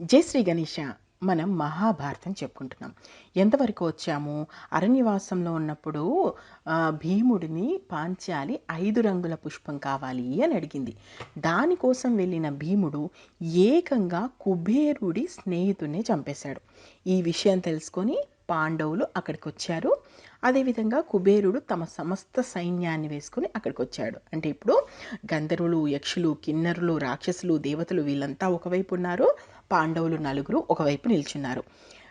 జై శ్రీ గణేష మనం మహాభారతం చెప్పుకుంటున్నాం. ఎంతవరకు వచ్చాము? అరణ్యవాసంలో ఉన్నప్పుడు భీముడిని పాంచాలి ఐదు రంగుల పుష్పం కావాలి అని అడిగింది. దానికోసం వెళ్ళిన భీముడు ఏకంగా కుబేరుడి స్నేహితుడిని చంపేశాడు. ఈ విషయం తెలుసుకొని పాండవులు అక్కడికి వచ్చారు అదేవిధంగా కుబేరుడు తమ సమస్త సైన్యాన్ని వేసుకుని అక్కడికి వచ్చాడు అంటే ఇప్పుడు గంధర్వులు యక్షులు కిన్నరులు రాక్షసులు దేవతలు వీళ్ళంతా ఒకవైపు ఉన్నారు. పాండవులు నలుగురు ఒకవైపు నిల్చున్నారు.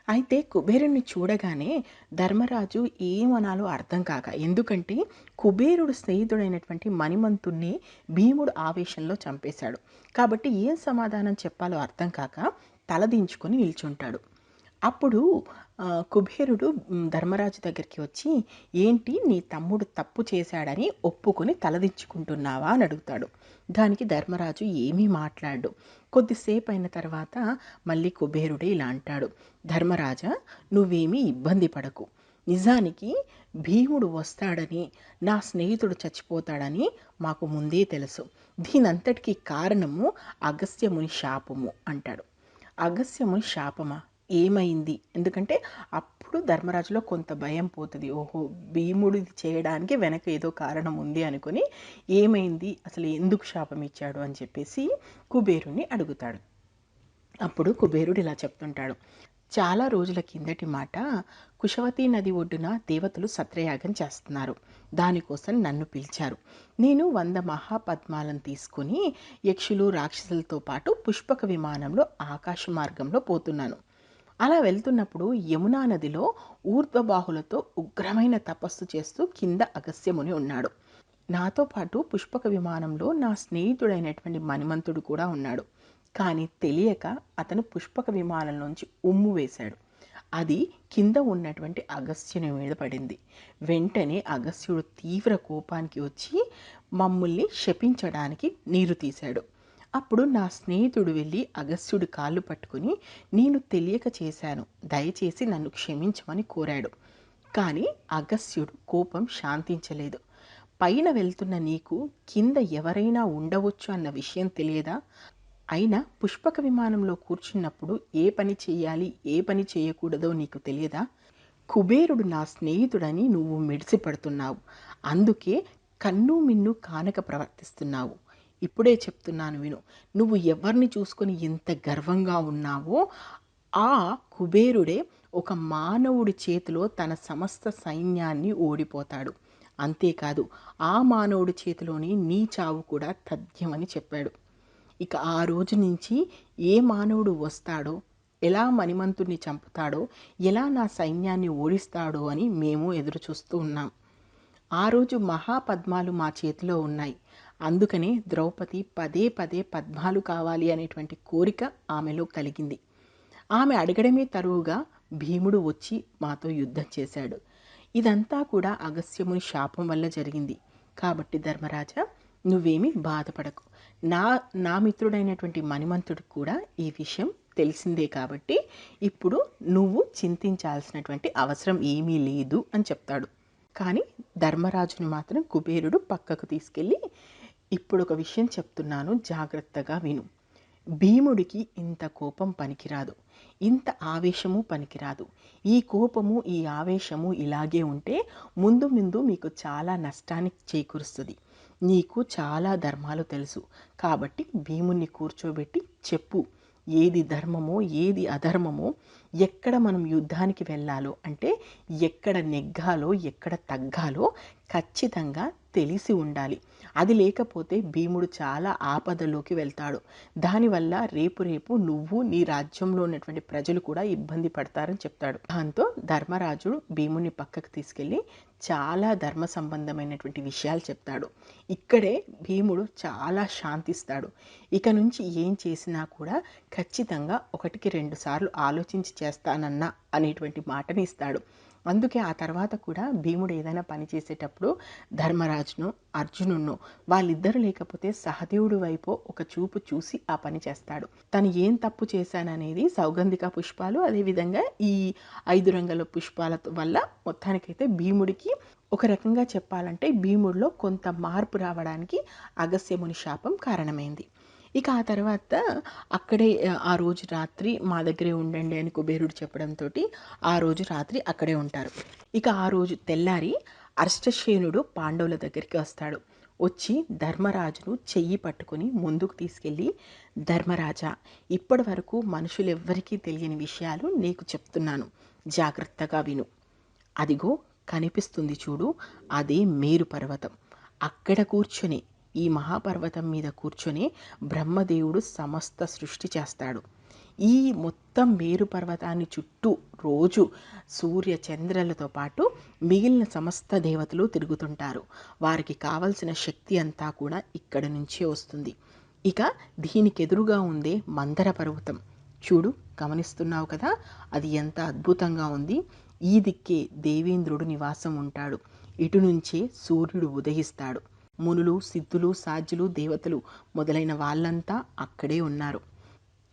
అయితే కుబేరుణ్ణి చూడగానే ధర్మరాజు ఏమనాలో అర్థం కాక ఎందుకంటే కుబేరుడు స్నేహితుడైనటువంటి మణిమంతుణ్ణి భీముడు ఆవేశంలో చంపేశాడు. కాబట్టి ఏం సమాధానం చెప్పాలో అర్థం కాక తలదించుకొని నిల్చుంటాడు. అప్పుడు కుబేరుడు ధర్మరాజు దగ్గరికి వచ్చి ఏంటి నీ తమ్ముడు తప్పు చేశాడని ఒప్పుకొని తలదించుకుంటున్నావా? అని అడుగుతాడు. దానికి ధర్మరాజు ఏమీ మాట్లాడు. కొద్దిసేపు అయిన తర్వాత మళ్ళీ కుబేరుడే ఇలా అంటాడు. ధర్మరాజా నువ్వేమీ ఇబ్బంది పడకు. నిజానికి భీముడు వస్తాడని నా స్నేహితుడు చచ్చిపోతాడని మాకు ముందే తెలుసు. దీనంతటికీ కారణము అగస్త్యముని శాపము అంటాడు. అగస్త్యముని శాపమా? ఏమైంది? ఎందుకంటే అప్పుడు ధర్మరాజులో కొంత భయం పోతుంది. ఓహో భీముడు చేయడానికి వెనక ఏదో కారణం ఉంది అనుకొని ఏమైంది? అసలు ఎందుకు శాపం ఇచ్చాడు? అని చెప్పేసి కుబేరుని అడుగుతాడు. అప్పుడు కుబేరుడు ఇలా చెప్తుంటాడు. చాలా రోజుల కిందటి మాట కుశవతి నది ఒడ్డున దేవతలు సత్రయాగం చేస్తున్నారు. దానికోసం నన్ను పిలిచారు. నేను వంద మహాపద్మాలను తీసుకుని యక్షులు రాక్షసులతో పాటు పుష్పక విమానంలో ఆకాశ మార్గంలో పోతున్నాను. అలా వెళ్తున్నప్పుడు యమునా నదిలో ఊర్ధ్వబాహులతో ఉగ్రమైన తపస్సు చేస్తూ కింద అగస్యముని ఉన్నాడు. నాతో పాటు పుష్పక విమానంలో నా స్నేహితుడైనటువంటి మణిమంతుడు కూడా ఉన్నాడు. కానీ తెలియక అతను పుష్పక విమానం నుంచి ఉమ్ము వేశాడు. అది కింద ఉన్నటువంటి అగస్యుని మీద పడింది. వెంటనే అగస్త్యుడు తీవ్ర కోపానికి వచ్చి మమ్మల్ని శపించడానికి నీరు తీశాడు. అప్పుడు నా స్నేహితుడు వెళ్ళి అగస్త్యుడి కాళ్ళు పట్టుకుని నేను తెలియక చేశాను. దయచేసి నన్ను క్షమించమని కోరాడు. కానీ అగస్త్యుడు కోపం శాంతించలేదు. పైన వెళ్తున్న నీకు కింద ఎవరైనా ఉండవచ్చు అన్న విషయం తెలియదా? అయినా పుష్పక విమానంలో కూర్చున్నప్పుడు ఏ పని చేయాలి ఏ పని చేయకూడదో నీకు తెలియదా? కుబేరుడు నా స్నేహితుడని నువ్వు మెడిసిపడుతున్నావు. అందుకే కన్ను మిన్ను కానక ప్రవర్తిస్తున్నావు. ఇప్పుడే చెప్తున్నాను విను. నువ్వు ఎవరిని చూసుకొని ఎంత గర్వంగా ఉన్నావో ఆ కుబేరుడే ఒక మానవుడి చేతిలో తన సమస్త సైన్యాన్ని ఓడిపోతాడు. అంతేకాదు ఆ మానవుడి చేతిలోని నీ చావు కూడా తథ్యమని చెప్పాడు. ఇక ఆ రోజు నుంచి ఏ మానవుడు వస్తాడో ఎలా మణిమంతుడిని చంపుతాడో ఎలా నా సైన్యాన్ని ఓడిస్తాడో అని మేము ఎదురు చూస్తూ ఉన్నాం. ఆ రోజు మహాపద్మాలు మా చేతిలో ఉన్నాయి. అందుకనే ద్రౌపది పదే పదే పద్మాలు కావాలి అనేటువంటి కోరిక ఆమెలో కలిగింది. ఆమె అడగడమే తరువుగా భీముడు వచ్చి మాతో యుద్ధం చేశాడు. ఇదంతా కూడా అగస్యముని శాపం వల్ల జరిగింది. కాబట్టి ధర్మరాజా నువ్వేమీ బాధపడకు. నా నా మిత్రుడైనటువంటి మణిమంతుడు కూడా ఈ విషయం తెలిసిందే కాబట్టి ఇప్పుడు నువ్వు చింతించాల్సినటువంటి అవసరం ఏమీ లేదు అని చెప్తాడు. కానీ ధర్మరాజుని మాత్రం కుబేరుడు పక్కకు తీసుకెళ్ళి ఇప్పుడు ఒక విషయం చెప్తున్నాను జాగ్రత్తగా విను. భీముడికి ఇంత కోపం పనికిరాదు. ఇంత ఆవేశము పనికిరాదు. ఈ కోపము ఈ ఆవేశము ఇలాగే ఉంటే ముందు ముందు మీకు చాలా నష్టాన్ని చేకూరుస్తుంది. నీకు చాలా ధర్మాలు తెలుసు. కాబట్టి భీముణ్ణి కూర్చోబెట్టి చెప్పు. ఏది ధర్మమో ఏది అధర్మమో ఎక్కడ మనం యుద్ధానికి వెళ్ళాలో అంటే ఎక్కడ నెగ్గాలో ఎక్కడ తగ్గాలో ఖచ్చితంగా తెలిసి ఉండాలి. అది లేకపోతే భీముడు చాలా ఆపదలోకి వెళ్తాడు. దానివల్ల రేపు రేపు నువ్వు నీ రాజ్యంలో ఉన్నటువంటి ప్రజలు కూడా ఇబ్బంది పడతారని చెప్తాడు. దాంతో ధర్మరాజుడు భీముని పక్కకు తీసుకెళ్ళి చాలా ధర్మ సంబంధమైనటువంటి విషయాలు చెప్తాడు. ఇక్కడే భీముడు చాలా శాంతిస్తాడు. ఇక నుంచి ఏం చేసినా కూడా ఖచ్చితంగా ఒకటికి రెండు సార్లు ఆలోచించి చేస్తానన్నా అనేటువంటి మాటని ఇస్తాడు. అందుకే ఆ తర్వాత కూడా భీముడు ఏదైనా పని చేసేటప్పుడు ధర్మరాజును అర్జునును వాళ్ళిద్దరు లేకపోతే సహదేవుడి వైపు ఒక చూపు చూసి ఆ పని చేస్తాడు. తను ఏం తప్పు చేశాననేది సౌగంధిక పుష్పాలు అదేవిధంగా ఈ ఐదు రంగుల పుష్పాల వల్ల మొత్తానికైతే భీముడికి ఒక రకంగా చెప్పాలంటే భీముడిలో కొంత మార్పు రావడానికి అగస్యముని శాపం కారణమైంది. ఇక ఆ తర్వాత అక్కడే ఆ రోజు రాత్రి మా దగ్గరే ఉండండి అని కుబేరుడు చెప్పడంతో ఆ రోజు రాత్రి అక్కడే ఉంటారు. ఇక ఆ రోజు తెల్లారి అర్ష్టశేనుడు పాండవుల దగ్గరికి వస్తాడు. వచ్చి ధర్మరాజును చెయ్యి పట్టుకొని ముందుకు తీసుకెళ్ళి ధర్మరాజా ఇప్పటి వరకు మనుషులు ఎవ్వరికీ తెలియని విషయాలు నీకు చెప్తున్నాను. జాగ్రత్తగా విను. అదిగో కనిపిస్తుంది చూడు అదే మేరు పర్వతం. అక్కడ కూర్చొని ఈ మహాపర్వతం మీద కూర్చొని బ్రహ్మదేవుడు సమస్త సృష్టి చేస్తాడు. ఈ మొత్తం మేరు పర్వతాన్ని చుట్టూ రోజు సూర్య చంద్రులతో పాటు మిగిలిన సమస్త దేవతలు తిరుగుతుంటారు. వారికి కావలసిన శక్తి అంతా కూడా ఇక్కడి నుంచే వస్తుంది. ఇక దీనికి ఎదురుగా ఉందే మందర పర్వతం. చూడు గమనిస్తున్నావు కదా అది ఎంత అద్భుతంగా ఉంది. ఈ దిక్కే దేవేంద్రుడు నివాసం ఉంటాడు. ఇటు నుంచే సూర్యుడు ఉదయిస్తాడు. మునులు సిద్ధులు సాధ్యులు దేవతలు మొదలైన వాళ్ళంతా అక్కడే ఉన్నారు.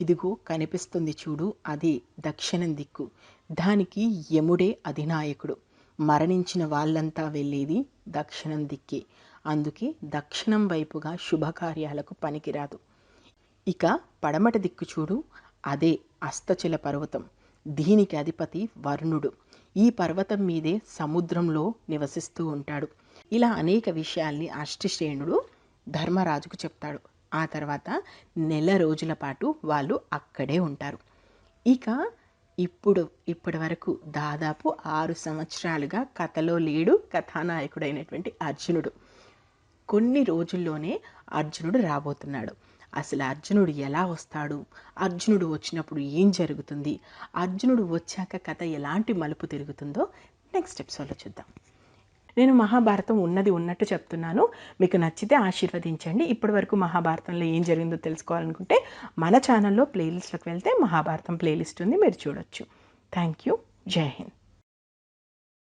ఇదిగో కనిపిస్తుంది చూడు అది దక్షిణం దిక్కు. దానికి యముడే అధినాయకుడు. మరణించిన వాళ్ళంతా వెళ్ళేది దక్షిణం దిక్కే. అందుకే దక్షిణం వైపుగా శుభకార్యాలకు పనికిరాదు. ఇక పడమట దిక్కు చూడు అదే అస్తచల పర్వతం. దీనికి అధిపతి వరుణుడు. ఈ పర్వతం మీదే సముద్రంలో నివసిస్తూ ఉంటాడు. ఇలా అనేక విషయాల్ని అష్టిశ్రేణుడు ధర్మరాజుకు చెప్తాడు. ఆ తర్వాత నెల రోజుల పాటు వాళ్ళు అక్కడే ఉంటారు. ఇక ఇప్పుడు ఇప్పటి వరకు దాదాపు ఆరు సంవత్సరాలుగా కథలో లేడు కథానాయకుడైనటువంటి అర్జునుడు. కొన్ని రోజుల్లోనే అర్జునుడు రాబోతున్నాడు. అసలు అర్జునుడు ఎలా వస్తాడు? అర్జునుడు వచ్చినప్పుడు ఏం జరుగుతుంది? అర్జునుడు వచ్చాక కథ ఎలాంటి మలుపు తిరుగుతుందో నెక్స్ట్ ఎపిసోడ్లో చూద్దాం. నేను మహాభారతం ఉన్నది ఉన్నట్టు చెప్తున్నాను. మీకు నచ్చితే ఆశీర్వదించండి. ఇప్పటి వరకు మహాభారతంలో ఏం జరిగిందో తెలుసుకోవాలనుకుంటే మన ఛానల్లో ప్లేలిస్ట్లోకి వెళ్తే మహాభారతం ప్లేలిస్ట్ ఉంది. మీరు చూడొచ్చు. Thank you. జై హింద్.